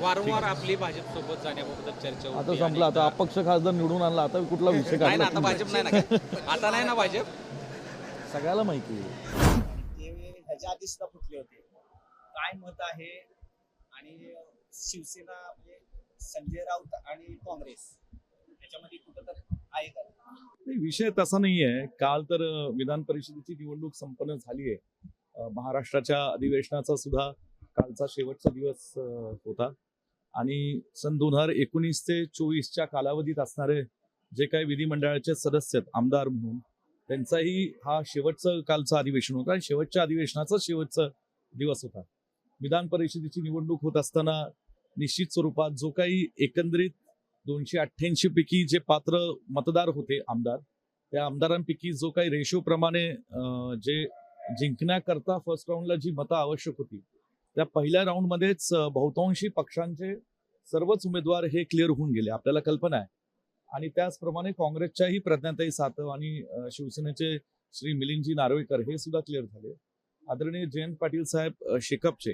वारंवार आपली भाजप सोबत जाण्याबाबत चर्चा आता होती संपला आता अपक्ष खासदार निवडून आणला आता कुठला विषय नाही ना काढला आता भाजप नाही ना काय? आता नाही ना भाजप? सगळ्याला माहिती आहे. ते ह्याच्या आधी सुद्धा फुटले होते. काय मत आहे? आणि शिवसेना म्हणजे संजय राऊत आणि काँग्रेस त्याच्यामध्ये कुठं तर आहे का? नाही, विषय तसा नाही आहे काल तर अ, विधान परिषदेची निवडणूक संपन्न झाली आहे. महाराष्ट्राच्या अधिवेशनाचा सुद्धा कालचा शेवटचा दिवस अ, होता. आणि सन दोन हजार एकोणीस ते चोवीसच्या कालावधीत असणारे जे काही विधिमंडळाचे सदस्य आहेत आमदार म्हणून त्यांचाही हा शेवटचं कालचं अधिवेशन होतं आणि शेवटच्या अधिवेशनाचा शेवटचा दिवस होता. विधान परिषदेची निवडणूक होत असताना निश्चित स्वरूपात जो काही एकंदरीत दोनशे अठ्ठ्याऐंशी पैकी जे पात्र मतदार होते आमदार त्या आमदारांपैकी जो काही रेशो प्रमाणे जे जिंकण्याकरता फर्स्ट राऊंडला जी मतं आवश्यक होती त्या पहिल्या राऊंडमध्येच बहुतांशी पक्षांचे सर्वच उमेदवार हे क्लिअर होऊन गेले आपल्याला कल्पना आहे. आणि त्याचप्रमाणे काँग्रेसच्याही प्रज्ञाताई सातव आणि शिवसेनेचे श्री मिलिंदजी नार्वेकर हे सुद्धा क्लिअर झाले. आदरणीय जयंत पाटील साहेब शेकपचे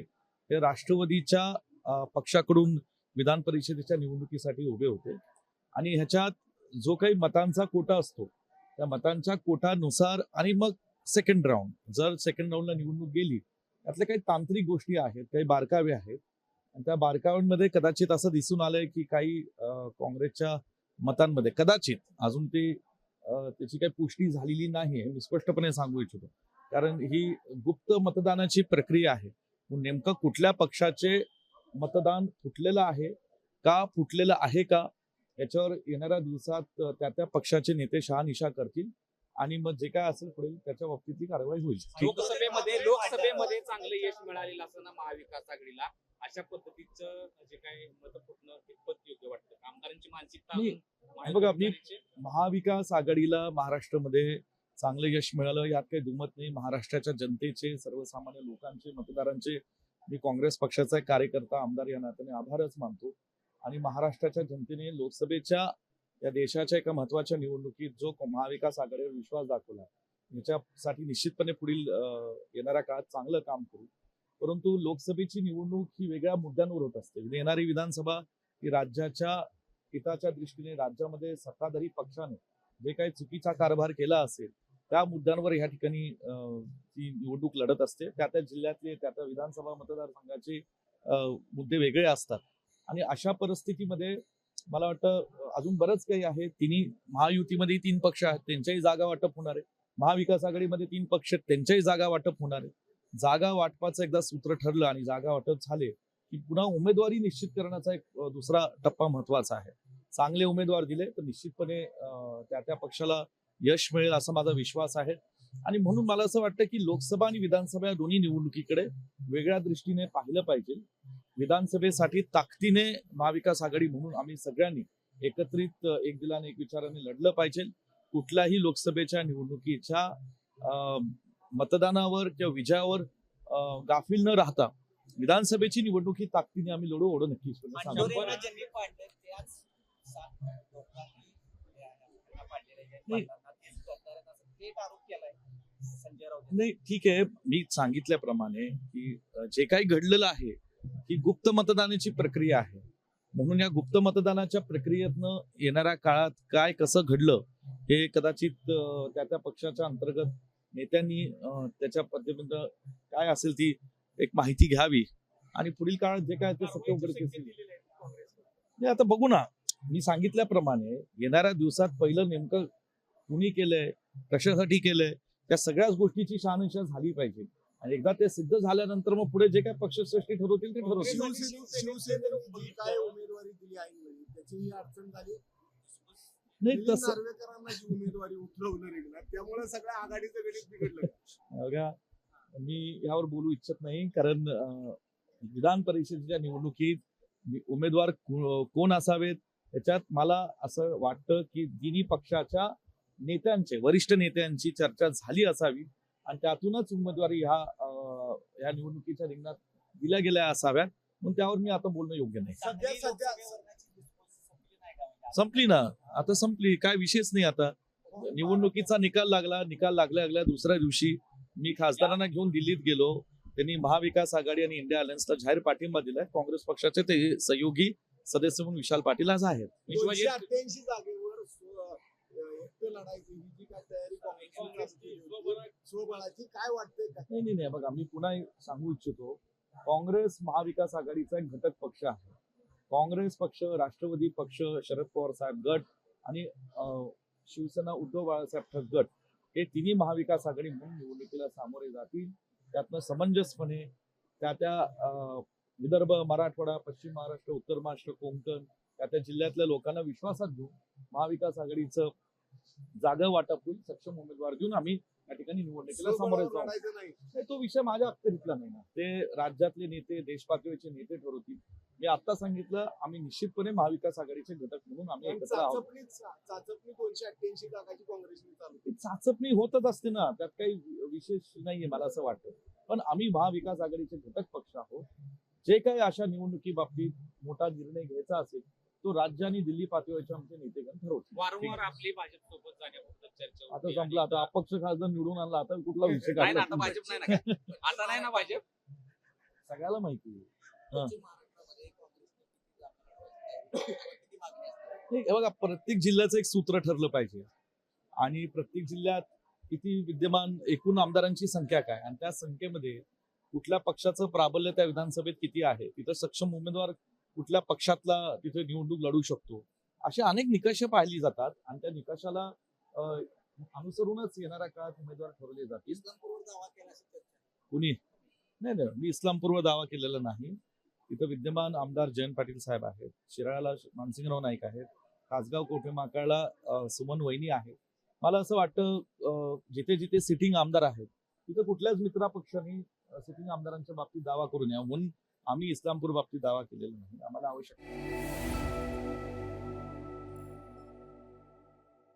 हे राष्ट्रवादीच्या पक्षाकडून विधान परिषदेच्या निवडणुकीसाठी उभे होते. आणि ह्याच्यात जो काही मतांचा कोटा असतो त्या मतांच्या कोटानुसार आणि मग सेकंड राऊंड जर सेकंड राऊंडला निवडणूक गेली त्यातल्या काही तांत्रिक गोष्टी आहेत काही बारकावे आहेत. आणि त्या बारकाव्यांमध्ये कदाचित असं दिसून आलंय की काही काँग्रेसच्या मतांमध्ये कदाचित अजून ते त्याची काही पुष्टी झालेली नाही आहे मी स्पष्टपणे सांगू इच्छितो. कारण ही गुप्त मतदानाची प्रक्रिया आहे. नेमकं कुठल्या पक्षाचे मतदान फुटलेलं आहे का फुटलेलं आहे का? याच्यावर येणाऱ्या दिवसात त्या त्या पक्षाचे नेते शहानिशा करतील. आणि मग जे काय असेल पुढे त्याच्या बाबतीतली कारवाई होईल. लोकसभेमध्ये लोकसभेमध्ये चांगलं यश मिळालेलं असताना महाविकास आघाडीला अशा पद्धतीचं जे काही मत फुटणं कितपत योग्य वाटतं. आमदारांची मानसिकता बघा, मी- महाविकास महाविकास आघाडीला महाराष्ट्रामध्ये चांगलं यश मिळालं यात काही दुमत नाही. महाराष्ट्राच्या जनतेचे सर्वसामान्य लोकांचे मतदारांचे मी काँग्रेस पक्षाचा एक कार्यकर्ता आमदार या नात्याने आभारच मानतो. आणि महाराष्ट्राच्या जनतेने लोकसभेच्या या देशाच्या एका महत्त्वाच्या निवडणुकीत जो महाविकास आघाडीवर विश्वास दाखवला याच्यासाठी निश्चितपणे पुढील येणाऱ्या काळात चांगलं काम करू. परंतु लोकसभेची निवडणूक ही वेगळ्या मुद्द्यांवर होत असते. म्हणजे येणारी विधानसभा ही राज्याच्या हिताच्या दृष्टीने राज्यामध्ये सत्ताधारी पक्षाने जे काही चुकीचा कारभार केला असेल त्या मुद्द्यांवर या ठिकाणी अं, ती निवडणूक लढत असते. त्या त्या जिल्ह्यातले त्या त्या विधानसभा मतदारसंघाचे मुद्दे वेगळे असतात. आणि अशा परिस्थितीमध्ये मला वाटतं अजून बरंच काही आहे. तिन्ही महायुतीमध्ये तीन पक्ष आहेत. त्यांच्याही जागा वाटप होणार आहे. महाविकास आघाडीमध्ये तीन पक्ष आहेत. त्यांच्याही जागा वाटप होणार आहे. जागा वाटपाचं एकदा सूत्र ठरलं आणि जागा वाटप झाले की पुन्हा उमेदवारी निश्चित करण्याचा एक दुसरा टप्पा महत्त्वाचा आहे. चांगले उमेदवार दिले तर निश्चितपणे त्या त्या पक्षाला यश मिळेल असा माझा विश्वास आहे. आणि म्हणून मला असं वाटतं की लोकसभा आणि विधानसभा या दोन्ही निवडणुकीकडे वेगळ्या दृष्टीने पाहिलं पाहिजे. विधानसभेसाठी ताकदीने महाविकास आघाडी म्हणून आम्ही सगळ्यांनी एकत्रित एक दिलाने एक विचाराने लढलं पाहिजे. कुठल्याही लोकसभेच्या निवडणुकीच्या अं, मतदानावर किंवा विजयावर गाफील न राहता विधानसभेची निवडणूक ही ताकदीने आम्ही लढू संजय राऊत यांनी. नाही ठीक आहे. मी सांगितल्याप्रमाणे की जे काही घडलेलं आहे ही गुप्त मतदानाची प्रक्रिया आहे. म्हणून या गुप्त मतदानाच्या प्रक्रियेतनं येणाऱ्या काळात काय कसं घडलं हे कदाचित त्या त्या पक्षाच्या अंतर्गत नेत्यांनी त्याच्या पद्धतीनं काय असेल ती एक माहिती घ्यावी. आणि पुढील काळात जे काय ते सत्य आता बघू ना. मी सांगितल्याप्रमाणे येणाऱ्या दिवसात पहिलं नेमकं कुणी केलंय कशासाठी केलंय त्या सगळ्याच गोष्टीची शहानिशा झाली पाहिजे. आणि एकदा ते सिद्ध झाल्यानंतर मग पुढे जे काही पक्षश्रेष्ठी ठरवतील ते ठरवतील. काय झाली. नाही तसं उमेदवारी उतरवलं रेगणार त्यामुळे सगळ्या आघाडीचं गणित बिघडलं. बघा मी यावर बोलू इच्छित नाही कारण विधान परिषदेच्या निवडणुकीत उमेदवार कोण असावेत? त्याच्यात मला असं वाटतं की तिन्ही पक्षाच्या नेत्यांचे वरिष्ठ नेत्यांची चर्चा झाली असावी. आणि त्यातूनच उमेदवारी ह्या ह्या निवडणुकीच्या रिंगणात दिल्या गेल्या असाव्यात. म्हणून त्यावर मी आता बोलणं योग्य नाही. म्हणजे? संपली ना. आता संपली. काय विषयच नाही आता. निवडणुकीचा निकाल लागला. निकाल लागल्या लागल्या दुसऱ्या दिवशी मी खासदारांना घेऊन दिल्लीत गेलो. त्यांनी महाविकास आघाडी आणि इंडिया अलायन्सला जाहीर पाठिंबा दिलाय. काँग्रेस पक्षाचे ते सहयोगी सदस्य म्हणून विशाल पाटील आज आहेत दोनशे विश्वजित अठ्ठ्याऐंशी जागेवर स्व- अं, एकटं लढायची ही जी काय तयारी काँग्रेसने केली होती, स्वबळाची काय वाटतंय का? नाही नाही नाही बघा मी पुन्हा सांगू इच्छितो. काँग्रेस महाविकास आघाडीचा एक घटक पक्ष आहे. काँग्रेस पक्ष राष्ट्रवादी पक्ष शरद पवार साहेब गट आणि शिवसेना उद्धव बाळासाहेब ठाकरे गट हे तिन्ही महाविकास आघाडी म्हणून निवडणुकीला सामोरे जातील. त्यातनं समंजसपणे त्या त्या अं, विदर्भ मराठवाडा पश्चिम महाराष्ट्र उत्तर महाराष्ट्र कोकण त्या त्या जिल्ह्यातल्या लोकांना विश्वासात घेऊन महाविकास आघाडीचं जागा वाटप होईल सक्षम उमेदवार देऊन आम्ही या ठिकाणी निवडणुकीला सामोरे जाऊ. तो विषय माझ्या अखत्यारीतला नाही ना. ते राज्यातले नेते देश पातळीचे नेते ठरवतील. मी आता सांगितलं आम्ही निश्चितपणे महाविकास आघाडीचे घटक म्हणून आम्ही एकत्र आहोत. चाचपणी होतच असते ना. त्यात काही विशेष नाहीये मला असं वाटतं. पण आम्ही महाविकास आघाडीचे घटक पक्ष आहोत. जे काही अशा निवडणुकी बाबतीत मोठा निर्णय घ्यायचा असेल तो राज्य आणि दिल्ली पातळीवरचे आमचे नेतेगण ठरवतील. वारंवार आपली भाजप सोबत जाण्याबद्दल चर्चा आता होती संपलं. आता अपक्ष खासदार निवडून आणला. आता कुठला विषय नाही ना काढला आता भाजप नाही ना? आता नाही ना भाजप? सगळ्याला माहिती आहे. हे बघा प्रत्येक जिल्ह्याचं एक सूत्र ठरलं पाहिजे. आणि प्रत्येक जिल्ह्यात किती विद्यमान एकूण आमदारांची संख्या काय? आणि त्या संख्येमध्ये कुठल्या पक्षाचं प्राबल्य त्या विधानसभेत किती आहे? तिथं सक्षम उमेदवार कुठल्या पक्षातला तिथे निवडणूक लढू शकतो. असे अनेक निकष पाहिली जातात आणि त्या निकषाला अनुसरूनच येणाऱ्या काळात उमेदवार ठरवले जातील. आहे. कुणी? नाही नाही. मी इस्लामपूर्व दावा केलेला नाही. तिथं विद्यमान आमदार जयंत पाटील साहेब आहेत. शिराळ्याला मानसिंगराव नाईक आहेत. कासगाव कोठे माकाळला सुमन वहिनी आहेत. मला असं वाटतं जिथे जिथे सिटिंग आमदार आहेत तिथे कुठल्याच मित्रा पक्षाने सिटिंग आमदारांच्या बाबतीत दावा करू नये. म्हणून आम्ही इस्लामपूर बाबतीत दावा केलेला नाही. आम्हाला आवश्यक